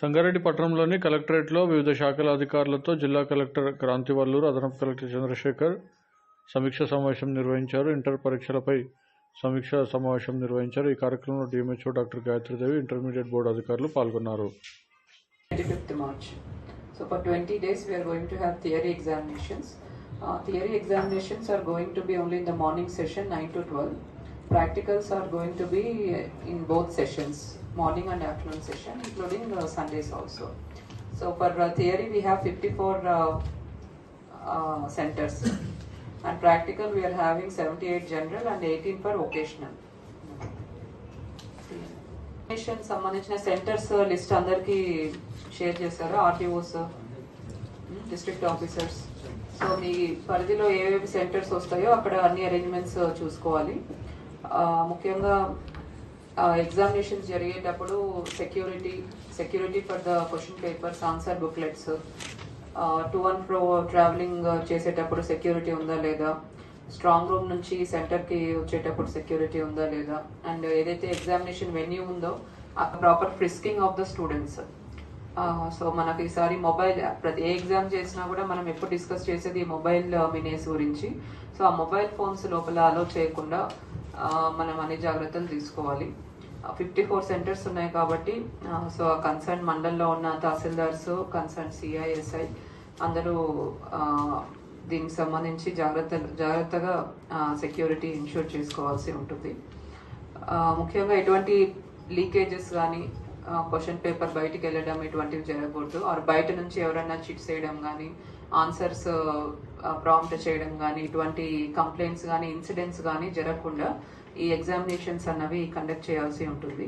సంగారెడ్డి పట్టణంలోని కలెక్టరేట్లో వివిధ శాఖల అధికారులతో జిల్లా కలెక్టర్ క్రాంతివల్లూరు అదనపు కలెక్టర్ చంద్రశేఖర్ సమీక్ష సమావేశం నిర్వహించారు ఇంటర్ పరీక్షలపై సమీక్ష సమావేశం నిర్వహించారు ఈ కార్యక్రమంలో DMHO doctor Gayatridevi intermediate board అధికారులు పాల్గొన్నారు So for 20 days, we are going to have theory examinations. Uh, theory examinations are going to be only in the morning session, 9 to 12. Practicals are going to be in both sessions morning and afternoon session including Sundays also so for theory we have fifty four centres and practical we are having seventy eight general and eighteen for vocational సంబంధించిన centres list అందరికి share చేశారు? RTOs district officers so మీ పరిధిలో ఏవేవి centres వస్తాయో అక్కడ అన్ని arrangements చూసుకోవాలి. ముఖ్యంగా ఎగ్జామినేషన్స్ జరిగేటప్పుడు security security for the question papers answer booklets to and fro travelling చేసేటప్పుడు సెక్యూరిటీ ఉందా లేదా? స్ట్రాంగ్ రూమ్ నుంచి సెంటర్కి వచ్చేటప్పుడు సెక్యూరిటీ ఉందా లేదా? అండ్ ఏదైతే ఎగ్జామినేషన్ వెన్యూ ఉందో ఆ proper frisking of the students so మనకి ఈసారి మొబైల్ ప్రతి ఏ ఎగ్జామ్ చేసినా కూడా మనం ఎప్పుడు డిస్కస్ చేసేది మొబైల్ మినేస్ గురించి. సో ఆ మొబైల్ ఫోన్స్ లోపల అలో చేయకుండా మనం అన్ని జాగ్రత్తలు తీసుకోవాలి. ఫిఫ్టీ ఫోర్ సెంటర్స్ ఉన్నాయి కాబట్టి సో ఆ కన్సర్న్ మండల్లో ఉన్న తహసీల్దార్స్ కన్సర్న్ సిఐఎస్ఐ అందరూ దీనికి సంబంధించి జాగ్రత్త జాగ్రత్తగా సెక్యూరిటీ ఇన్షూర్ చేసుకోవాల్సి ఉంటుంది. ముఖ్యంగా ఎటువంటి లీకేజెస్ కానీ క్వశ్చన్ పేపర్ బయటికి వెళ్ళడం ఇటువంటివి జరగకూడదు. ఆర్ బయట నుంచి ఎవరైనా చిట్స్ చేయడం కానీ ఆన్సర్స్ ప్రాంప్ట్ చేయడం కానీ ఇటువంటి కంప్లైంట్స్ కానీ ఇన్సిడెంట్స్ కానీ జరగకుండా ఈ ఎగ్జామినేషన్స్ అన్నవి కండక్ట్ చేయాల్సి ఉంటుంది.